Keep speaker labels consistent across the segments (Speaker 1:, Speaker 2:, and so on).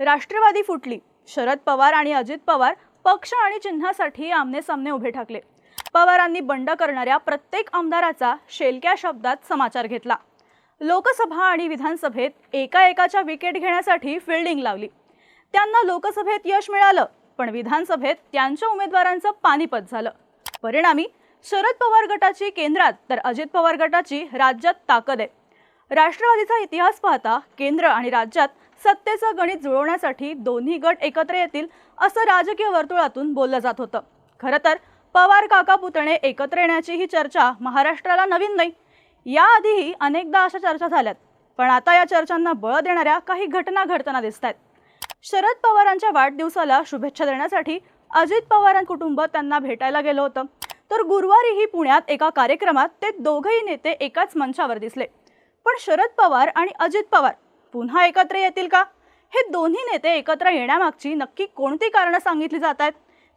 Speaker 1: राष्ट्रवादी फुटली. शरद पवार आणि अजित पवार पक्ष आणि चिन्हासाठी आमने सामने उभे ठाकले. पवारांनी बंड करणाऱ्या प्रत्येक आमदाराचा शेलक्या शब्दात समाचार घेतला. लोकसभा आणि विधानसभेत एका एकाच्या विकेट घेण्यासाठी फिल्डिंग लावली. त्यांना लोकसभेत यश मिळालं पण विधानसभेत त्यांच्या उमेदवारांचं पानिपत झालं. परिणामी शरद पवार गटाची केंद्रात तर अजित पवार गटाची राज्यात ताकद आहे. राष्ट्रवादीचा इतिहास पाहता केंद्र आणि राज्यात सत्तेचं गणित जुळवण्यासाठी दोन्ही गट एकत्र येतील असं राजकीय वर्तुळातून बोललं जात होतं. खरं तर पवार काका पुतणे एकत्र येण्याची ही चर्चा महाराष्ट्राला नवीन नाही. याआधीही अनेकदा अशा चर्चा झाल्यात. पण आता या चर्चांना बळ देणाऱ्या काही घटना घडताना दिसत आहेत शरद पवारांच्या वाढदिवसाला शुभेच्छा देण्यासाठी अजित पवारां कुटुंब त्यांना भेटायला गेलं होतं. तर गुरुवारीही पुण्यात एका कार्यक्रमात ते दोघंही नेते एकाच मंचावर दिसले. पण शरद पवार आणि अजित पवार पुन्हा एकत्र येतील का? हे दोन्ही नेते एकत्र येण्यामागची नक्की कोणती कारणं सांगितली जात आहेत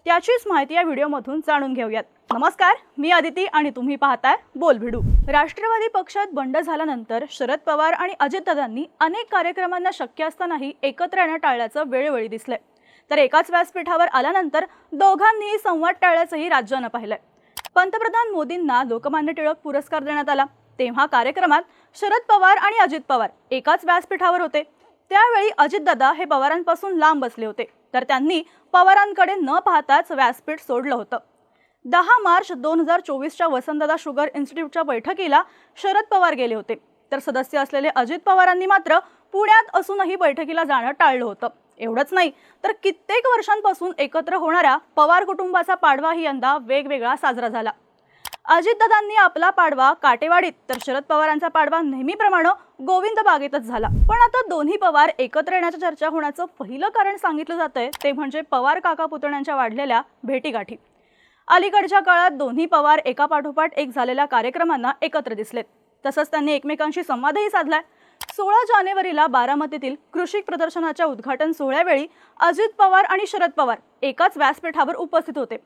Speaker 1: त्याचीच माहिती या व्हिडिओमधून जाणून घेऊयात. नमस्कार मी आदिती आणि तुम्ही पाहताय बोल भिडू राष्ट्रवादी पक्षात बंड झाल्यानंतर शरद पवार आणि अजितदादांनी अनेक कार्यक्रमांना शक्य असतानाही एकत्र येणं टाळल्याचं वेळोवेळी दिसलंय. तर एकाच व्यासपीठावर आल्यानंतर दोघांनीही संवाद टाळल्याचंही राज्यानं पाहिलंय. पंतप्रधान मोदींना लोकमान्य टिळक पुरस्कार देण्यात आला. तेव्हा कार्यक्रमात शरद पवार आणि अजित पवार एकाच व्यासपीठावर होते. त्यावेळी अजितदादा हे पवारांपासून लांब बसले होते. तर त्यांनी पवारांकडे न पाहताच व्यासपीठ सोडलं होतं. दहा मार्च दोन हजार चोवीसच्या वसंतदादा शुगर इन्स्टिट्यूटच्या बैठकीला शरद पवार गेले होते. तर सदस्य असलेले अजित पवारांनी मात्र पुण्यात असूनही बैठकीला जाणं टाळलं होतं. एवढंच नाही तर कित्येक वर्षांपासून एकत्र होणाऱ्या पवार कुटुंबाचा पाडवाही यंदा वेगवेगळा साजरा झाला. अजितदादांनी आपला पाडवा काटेवाडीत तर शरद पवारांचा पाडवा नेहमीप्रमाणे गोविंद बागेतच झाला. पण आता दोन्ही पवार एकत्र येण्याच्या चर्चा होण्याचं पहिलं कारण सांगितलं जातंय ते म्हणजे पवार काका पुतण्यांच्या वाढलेल्या भेटीगाठी. अलीकडच्या काळात दोन्ही पवार एका पाठोपाठ एक झालेल्या कार्यक्रमांना एकत्र दिसलेत. तसंच त्यांनी एकमेकांशी संवादही साधलाय. सोळा जानेवारीला बारामतीतील कृषी प्रदर्शनाच्या उद्घाटन सोहळ्यावेळी अजित पवार आणि शरद पवार एकाच व्यासपीठावर उपस्थित होते.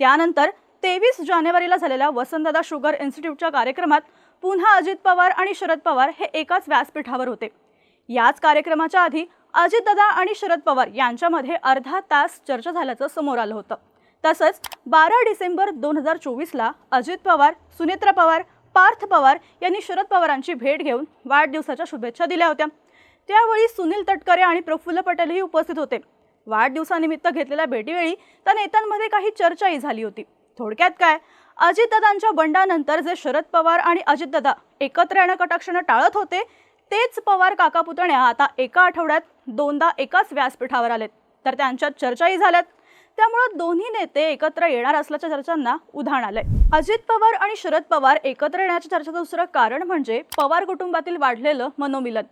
Speaker 1: त्यानंतर तेवीस जानेवारीला झालेल्या वसंतदादा शुगर इन्स्टिट्यूटच्या कार्यक्रमात पुन्हा अजित पवार आणि शरद पवार हे एकाच व्यासपीठावर होते. याच कार्यक्रमाच्या आधी अजितदादा आणि शरद पवार यांच्यामध्ये अर्धा तास चर्चा झाल्याचं समोर आलं होतं. तसंच बारा डिसेंबर दोन हजार चोवीसला अजित पवार सुनेत्रा पवार पार्थ पवार यांनी शरद पवारांची भेट घेऊन वाढदिवसाच्या शुभेच्छा दिल्या होत्या. त्यावेळी सुनील तटकरे आणि प्रफुल्ल पटेलही उपस्थित होते. वाढदिवसानिमित्त घेतलेल्या भेटीवेळी त्या नेत्यांमध्ये काही चर्चाही झाली होती. थोडक्यात काय? अजितदादांच्या बंडानंतर जे शरद पवार आणि अजितदादा एकत्र येणं कटाक्षानं टाळत होते तेच पवार काका पुतण्या आता एका आठवड्यात दोनदा एकाच व्यासपीठावर आलेत. तर त्यांच्यात चर्चाही झाल्यात. त्यामुळं दोन्ही नेते एकत्र येणार असल्याच्या चर्चांना उधाण आलंय. अजित पवार आणि शरद पवार एकत्र येण्याच्या चर्चेचं दुसरं कारण म्हणजे पवार कुटुंबातील वाढलेलं मनोमिलन.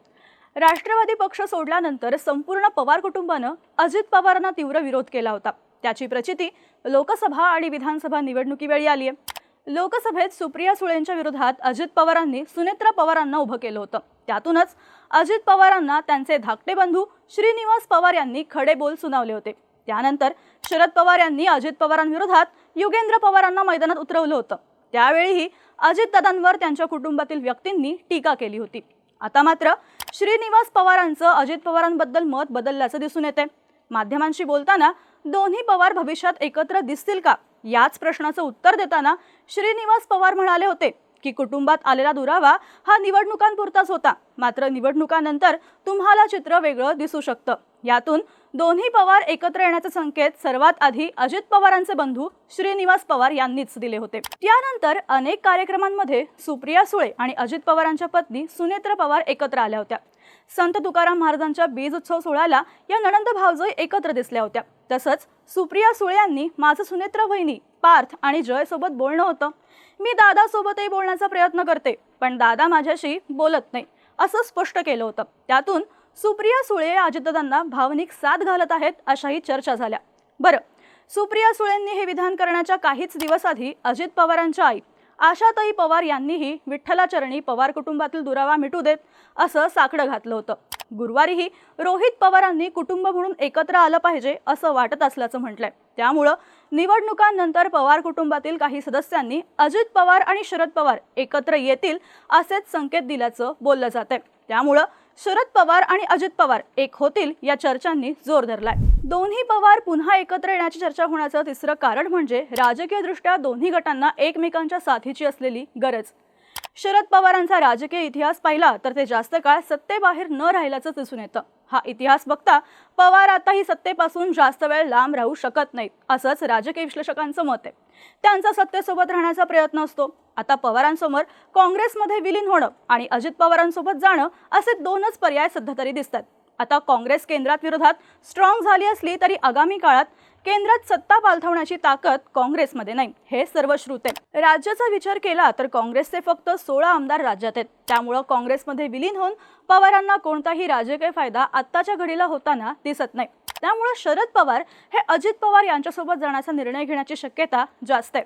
Speaker 1: राष्ट्रवादी पक्ष सोडल्यानंतर संपूर्ण पवार कुटुंबानं अजित पवारांना तीव्र विरोध केला होता. त्याची प्रचिती लोकसभा आणि विधानसभा निवडणुकीवेळी आली आहे लोकसभेत सुप्रिया सुळेंच्या विरोधात अजित पवारांनी सुनेत्रा पवारांना उभं केलं होतं. त्यातूनच अजित पवारांना त्यांचे धाकटे बंधू श्रीनिवास पवार यांनी खडे बोल सुनावले होते. त्यानंतर शरद पवार यांनी अजित पवारांविरोधात युगेंद्र पवारांना मैदानात उतरवलं होतं. त्यावेळीही अजितदादांवर त्यांच्या कुटुंबातील व्यक्तींनी टीका केली होती. आता मात्र श्रीनिवास पवारांचं अजित पवारांबद्दल मत बदलल्याचं दिसून येते माध्यमांशी बोलताना दोन्ही पवार भविष्यात एकत्र दिसतील का? याच प्रश्नाचं उत्तर देताना श्रीनिवास पवार म्हणाले होते की कुटुंबात आलेला दुरावा हा निवडणुकांपुरताच होता. मात्र निवडणुकानंतर तुम्हाला चित्र वेगळं दिसू शकतं. यातून दोन्ही पवार एकत्र येण्याचे संकेत सर्वात आधी अजित पवारांचे बंधू श्रीनिवास पवार यांनीच दिले होते. त्यानंतर अनेक कार्यक्रमांमध्ये सुप्रिया सुळे आणि अजित पवारांच्या पत्नी सुनेत्र पवार एकत्र आल्या होत्या. संत तुकाराम महाराजांच्या बीज उत्सव सोहळ्याला या नणंद भावजोई एकत्र दिसल्या होत्या. तसंच सुप्रिया सुळे यांनी माझं सुनेत्र वहिनी पार्थ आणि जयसोबत बोलणं होतं. मी दादासोबतही बोलण्याचा प्रयत्न करते पण दादा माझ्याशी बोलत नाही असं स्पष्ट केलं होतं. त्यातून सुप्रिया सुळे अजितदादांना भावनिक साथ घालत आहेत अशाही चर्चा झाल्या. बरं सुप्रिया सुळेंनी हे विधान करण्याच्या काहीच दिवस आधी अजित पवारांच्या आई आशाताई पवार यांनीही विठ्ठलाचरणी पवार कुटुंबातील दुरावा मिटू देत असं साकडं घातलं होतं. गुरुवारीही रोहित पवारांनी कुटुंब म्हणून एकत्र आलं पाहिजे असं वाटत असल्याचं म्हटलंय. त्यामुळं निवडणुकांनंतर पवार कुटुंबातील काही सदस्यांनी अजित पवार आणि शरद पवार एकत्र येतील असेच संकेत दिल्याचं बोललं जात आहे त्यामुळं शरद पवार आणि अजित पवार एक होतील या चर्चांनी जोर धरलाय. दोन्ही पवार पुन्हा एकत्र येण्याची चर्चा होण्याचं तिसरं कारण म्हणजे राजकीयदृष्ट्या दोन्ही गटांना एकमेकांच्या साथीची असलेली गरज. शरद पवारांचा राजकीय इतिहास पाहिला तर ते जास्त काळ सत्तेबाहेर न राहिल्याचं दिसून येतं. हा इतिहास बघता पवार आताही सत्तेपासून जास्त वेळ लांब राहू शकत नाहीत असंच राजकीय विश्लेषकांचं मत आहे. त्यांचा सत्तेसोबत राहण्याचा प्रयत्न असतो. आता पवारांसमोर काँग्रेसमध्ये विलीन होणं आणि अजित पवारांसोबत जाणं असे दोनच पर्याय सध्या तरी दिसतात. आता काँग्रेस केंद्रात विरोधात स्ट्रॉंग झाली असली तरी आगामी काळात केंद्रात सत्ता पालथवण्याची ताकद काँग्रेसमध्ये नाही हे सर्वश्रुत आहे राज्याचा विचार केला तर काँग्रेसचे फक्त सोळा आमदार राज्यात आहेत. त्यामुळं काँग्रेसमध्ये विलीन होऊन पवारांना कोणताही राजकीय फायदा आत्ताच्या घडीला होताना दिसत नाही. त्यामुळं शरद पवार हे अजित पवार यांच्यासोबत जाण्याचा निर्णय घेण्याची शक्यता जास्त आहे.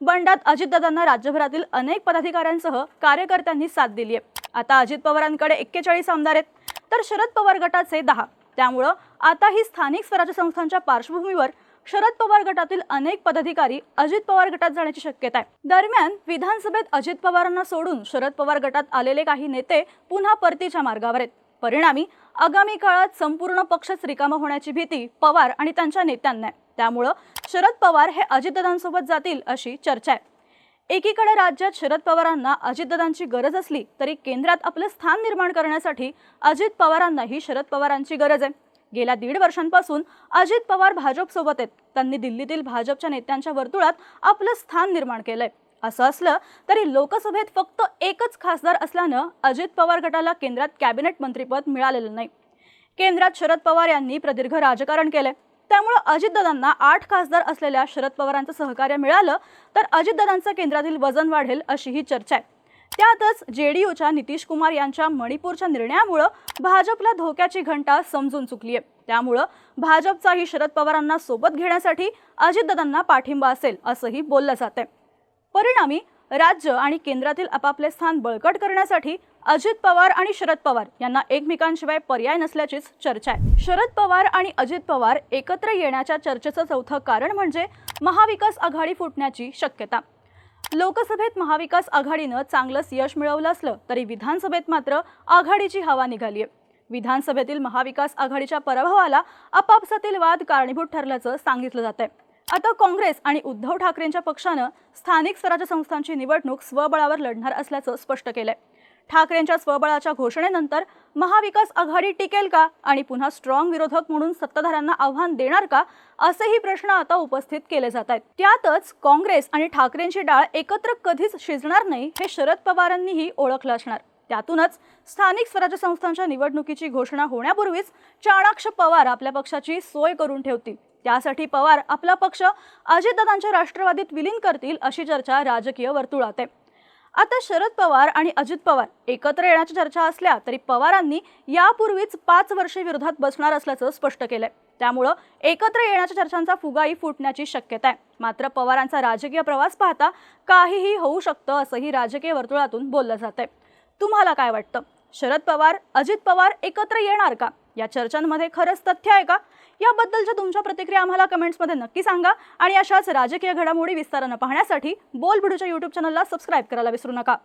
Speaker 1: बंडात अजितदादांना राज्यभरातील अनेक पदाधिकाऱ्यांसह कार्यकर्त्यांनी साथ दिली आहे. आता अजित पवारांकडे एक्केचाळीस आमदार आहेत. तर शरद पवार गटाचे दहा. त्यामुळं आता ही स्थानिक स्वराज्य संस्थांच्या पार्श्वभूमीवर शरद पवार गटातील अनेक पदाधिकारी अजित पवार गटात जाण्याची शक्यता आहे. दरम्यान विधानसभेत अजित पवारांना सोडून शरद पवार गटात आलेले काही नेते पुन्हा परतीच्या मार्गावर आहेत. परिणामी आगामी काळात संपूर्ण पक्षच रिकामा होण्याची भीती पवार आणि त्यांच्या नेत्यांना आहे. त्यामुळं शरद पवार हे अजितदादांसोबत जातील अशी चर्चा आहे. एकीकडे राज्यात शरद पवारांना अजितदादांची गरज असली तरी केंद्रात आपलं स्थान निर्माण करण्यासाठी अजित पवारांनाही शरद पवारांची गरज आहे. गेल्या दीड वर्षांपासून अजित पवार भाजपसोबत आहेत. त्यांनी दिल्लीतील भाजपच्या नेत्यांच्या वर्तुळात आपलं स्थान निर्माण केलंय. असं असलं तरी लोकसभेत फक्त एकच खासदार असल्यानं अजित पवार गटाला केंद्रात कॅबिनेट मंत्रीपद मिळालेलं नाही. केंद्रात शरद पवार यांनी प्रदीर्घ राजकारण केलंय. त्यामुळं अजितदादांना आठ खासदार असलेल्या शरद पवारांचं सहकार्य मिळालं तर अजितदादांचं केंद्रातील वजन वाढेल अशी ही चर्चा आहे. त्यातच जे डी नितीश कुमार यांच्या मणिपूरच्या निर्णयामुळं भाजपला धोक्याची घंटा समजून चुकली आहे. त्यामुळं भाजपचाही शरद पवारांना सोबत घेण्यासाठी अजितदादांना पाठिंबा असेल असंही बोललं जात आहे परिणामी राज्य आणि केंद्रातील आपापले स्थान बळकट करण्यासाठी अजित पवार आणि शरद पवार यांना एकमेकांशिवाय पर्याय नसल्याचीच चर्चा आहे. शरद पवार आणि अजित पवार एकत्र येण्याच्या चर्चेचं चौथं कारण म्हणजे महाविकास आघाडी फुटण्याची शक्यता. लोकसभेत महाविकास आघाडीनं चांगलंच यश मिळवलं असलं तरी विधानसभेत मात्र आघाडीची हवा निघाली आहे विधानसभेतील महाविकास आघाडीच्या पराभवाला आपापसातील वाद कारणीभूत ठरल्याचं सांगितलं जात आहे आता काँग्रेस आणि उद्धव ठाकरेंच्या पक्षानं स्थानिक स्वराज्य संस्थांची निवडणूक स्वबळावर लढणार असल्याचं स्पष्ट केलंय. ठाकरेंच्या स्वबळाच्या घोषणेनंतर महाविकास आघाडी टिकेल का आणि पुन्हा स्ट्रॉंग विरोधक म्हणून सत्ताधाऱ्यांना आव्हान देणार का असेही प्रश्न आता उपस्थित केले जात आहेत. त्यातच काँग्रेस आणि ठाकरेंची डाळ एकत्र कधीच शिजणार नाही हे शरद पवारांनीही ओळखलं असणार. त्यातूनच स्थानिक स्वराज्य संस्थांच्या निवडणुकीची घोषणा होण्यापूर्वीच चाणाक्ष पवार आपल्या पक्षाची सोय करून ठेवतील. त्यासाठी पवार आपला पक्ष अजितदादांच्या राष्ट्रवादीत विलीन करतील अशी चर्चा राजकीय वर्तुळात आहे. आता शरद पवार आणि अजित पवार एकत्र येण्याची चर्चा असल्या तरी पवारांनी यापूर्वीच पाच वर्षे विरोधात बसणार असल्याचं स्पष्ट केलंय. त्यामुळं एकत्र येण्याच्या चर्चांचा फुगाही फुटण्याची शक्यता आहे. मात्र पवारांचा राजकीय प्रवास पाहता काहीही होऊ शकतं असंही राजकीय वर्तुळातून बोललं जात आहे तुम्हाला काय वाटतं? शरद पवार अजित पवार एकत्र येणार का? या चर्चांमध्ये खरंच तथ्य आहे का? याबद्दलच्या तुमच्या प्रतिक्रिया आम्हाला कमेंट्समध्ये नक्की सांगा. आणि अशाच राजकीय घडामोडी विस्तारानं पाहण्यासाठी बोलबिडूच्या यूट्यूब चॅनलला सबस्क्राईब करायला विसरू नका.